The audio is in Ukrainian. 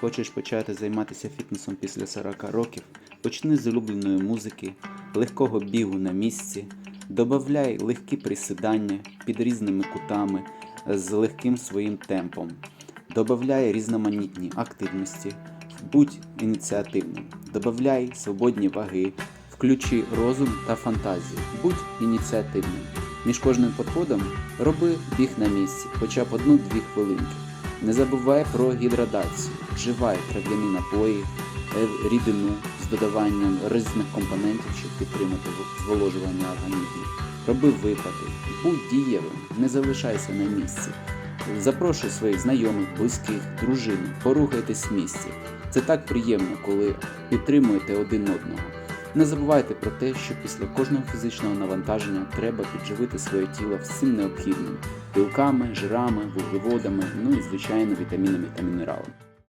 Хочеш почати займатися фітнесом після 40 років? Почни з улюбленої музики, легкого бігу на місці, добавляй легкі присідання під різними кутами з легким своїм темпом. Добавляй різноманітні активності, будь ініціативним, добавляй свободні ваги, включи розум та фантазію, будь ініціативним. Між кожним підходом роби біг на місці, хоча б одну-дві хвилинки. Не забувай про гідратацію, вживай трав'яні напої, е, рідину з додаванням різних компонентів, щоб підтримати зволожування організму. Роби випади, будь дієвим, не залишайся на місці. Запрошуй своїх знайомих, близьких, дружину, порухайтесь з місця. Це так приємно, коли підтримуєте один одного. Не забувайте про те, що після кожного фізичного навантаження треба підживити своє тіло всім необхідним білками, жирами, вуглеводами, ну і звичайно вітамінами та мінералами.